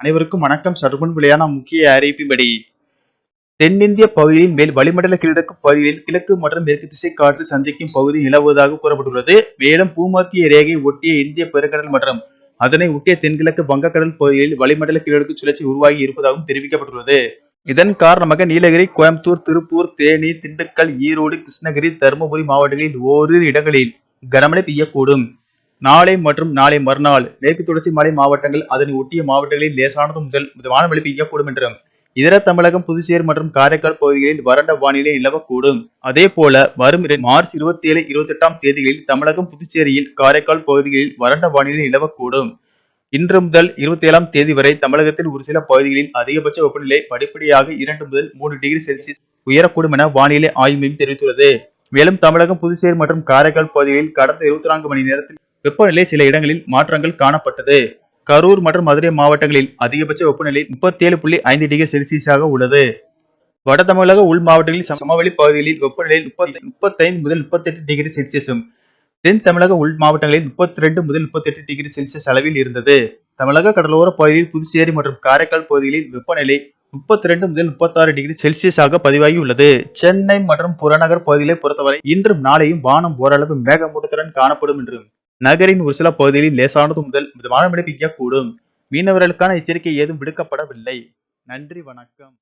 அனைவருக்கும் வணக்கம். சற்றுமுன் விளையான முக்கிய அறிவிப்பின்படி தென்னிந்திய பகுதியின் மேல் வளிமண்டல கிழக்கு பகுதியில் கிழக்கு மற்றும் மேற்கு திசை காற்று சந்திக்கும் பகுதி நிலவுவதாக கூறப்பட்டுள்ளது. மேலும் பூமத்திய ரேகை ஒட்டிய இந்திய பெருங்கடல் மற்றும் அதனை ஒட்டிய தென்கிழக்கு வங்கக்கடல் பகுதியில் வளிமண்டல கிழக்கு சுழற்சி உருவாகி இருப்பதாகவும் தெரிவிக்கப்பட்டுள்ளது. இதன் காரணமாக நீலகிரி கோயம்புத்தூர் திருப்பூர் தேனி திண்டுக்கல் ஈரோடு கிருஷ்ணகிரி தருமபுரி மாவட்டங்களில் ஓரிரு இடங்களில் கனமழை பெய்யக்கூடும். நாளை மற்றும் நாளை மறுநாள் மேற்கு தொடர்ச்சி மலை மாவட்டங்கள் அதனை ஒட்டிய மாவட்டங்களில் லேசானது முதல் மிதமான மழை பெய்யக்கூடும் என்றும் இதர தமிழகம் புதுச்சேரி மற்றும் காரைக்கால் பகுதிகளில் வறண்ட வானிலை நிலவக்கூடும். அதே போல வரும் மார்ச் இருபத்தி ஏழு இருபத்தி எட்டாம் தேதிகளில் தமிழகம் புதுச்சேரியில் காரைக்கால் பகுதிகளில் வறண்ட வானிலை நிலவக்கூடும். இன்று முதல் இருபத்தி ஏழாம் தேதி வரை தமிழகத்தில் ஒரு சில பகுதிகளில் அதிகபட்ச வெப்பநிலை படிப்படியாக இரண்டு முதல் மூன்று டிகிரி செல்சியஸ் உயரக்கூடும் என வானிலை ஆய்வு மையம் தெரிவித்துள்ளது. மேலும் தமிழகம் புதுச்சேரி மற்றும் காரைக்கால் பகுதிகளில் கடந்த இருபத்தி நான்கு மணி நேரத்தில் வெப்பநிலை சில இடங்களில் மாற்றங்கள் காணப்பட்டது. கரூர் மற்றும் மதுரை மாவட்டங்களில் அதிகபட்ச வெப்பநிலை முப்பத்தி ஏழு புள்ளி ஐந்து டிகிரி செல்சியஸாக உள்ளது. வட தமிழக உள் மாவட்டங்களில் சமவெளி பகுதிகளில் வெப்பநிலை முப்பத்தி முப்பத்தைந்து முதல் முப்பத்தெட்டு டிகிரி செல்சியஸும் தென் தமிழக உள் மாவட்டங்களில் முப்பத்தி ரெண்டு முதல் முப்பத்தெட்டு டிகிரி செல்சியஸ் அளவில் இருந்தது. தமிழக கடலோர பகுதியில் புதுச்சேரி மற்றும் காரைக்கால் பகுதிகளில் வெப்பநிலை முப்பத்தி ரெண்டு முதல் முப்பத்தாறு டிகிரி செல்சியஸாக பதிவாகி உள்ளது. சென்னை மற்றும் புறநகர் பகுதிகளை பொறுத்தவரை இன்றும் நாளையும் வானம் ஓரளவு மேகமூட்டத்துடன் காணப்படும் என்றும் நகரின் ஒரு சில பகுதிகளில் லேசானது முதல் மிதமான மழை பெய்யக்கூடும். மீனவர்களுக்கான எச்சரிக்கை ஏதும் விடுக்கப்படவில்லை. நன்றி வணக்கம்.